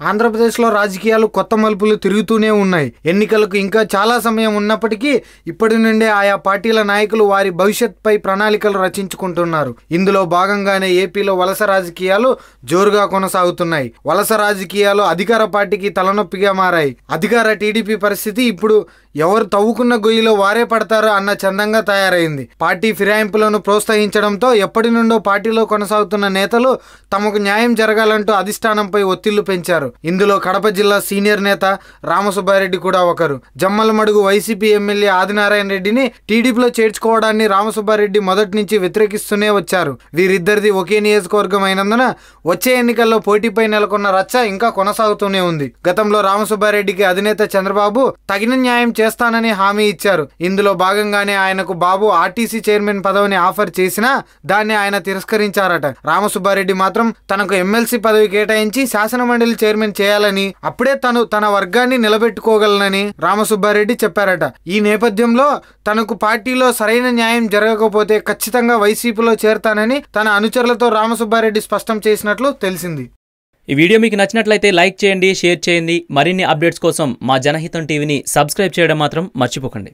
ఆంధ్రప్రదేశ్లో రాజకీయాలు కొత్త మలుపులు తిరుగుతూనే ఉన్నాయి. ఎన్నికలకు ఇంకా చాలా సమయం ఉన్నప్పటికీ ఇప్పటి నుండే ఆయా పార్టీల నాయకులు వారి భవిష్యత్పై ప్రణాళికలు రచించుకుంటున్నారు. ఇందులో భాగంగానే ఏపీలో వలస రాజకీయాలు జోరుగా కొనసాగుతున్నాయి. వలస రాజకీయాలు అధికార పార్టీకి తలనొప్పిగా మారాయి. అధికార టీడీపీ పరిస్థితి ఇప్పుడు ఎవరు తవ్వుకున్న గొయ్యిలో వారే పడతారో అన్న చందంగా తయారైంది. పార్టీ ఫిరాయింపులను ప్రోత్సహించడంతో ఎప్పటి నుండో పార్టీలో కొనసాగుతున్న నేతలు తమకు న్యాయం జరగాలంటూ అధిష్టానంపై ఒత్తిళ్ళు పెంచారు. ఇందులో కడప జిల్లా సీనియర్ నేత రామసుబ్బారెడ్డి కూడా ఒకరు. జమ్మలమడుగు వైసీపీ ఎమ్మెల్యే ఆదినారాయణ రెడ్డిని టీడీపీలో చేర్చుకోవడాన్ని రామసుబ్బారెడ్డి మొదటి నుంచి వ్యతిరేకిస్తూనే వచ్చారు. వీరిద్దరిది ఒకే నియోజకవర్గం అయినందున వచ్చే ఎన్నికల్లో పోటీపై నెలకొన్న రచ్చ ఇంకా కొనసాగుతూనే ఉంది. గతంలో రామసుబ్బారెడ్డికి అధినేత చంద్రబాబు తగిన న్యాయం చేస్తానని హామీ ఇచ్చారు. ఇందులో భాగంగానే ఆయనకు బాబు ఆర్టీసీ చైర్మన్ పదవిని ఆఫర్ చేసినా దాన్ని ఆయన తిరస్కరించారట. రామసుబ్బారెడ్డి మాత్రం తనకు ఎమ్మెల్సీ పదవి కేటాయించి శాసనమండలి చైర్మన్ చేయాలని అప్పుడే తను తన వర్గాన్ని నిలబెట్టుకోగలనని రామసుబ్బారెడ్డి చెప్పారట. ఈ నేపథ్యంలో తనకు పార్టీలో సరైన న్యాయం జరగకపోతే ఖచ్చితంగా వైసీపీలో చేరతానని తన అనుచరులతో రామసుబ్బారెడ్డి స్పష్టం చేసినట్లు తెలిసింది. ఈ వీడియో మీకు నచ్చినట్లయితే లైక్ చేయండి షేర్ చేయండి. మరిన్ని అప్డేట్స్ కోసం మా జనహితం టీవీని సబ్స్క్రైబ్ చేయడం మాత్రం మర్చిపోకండి.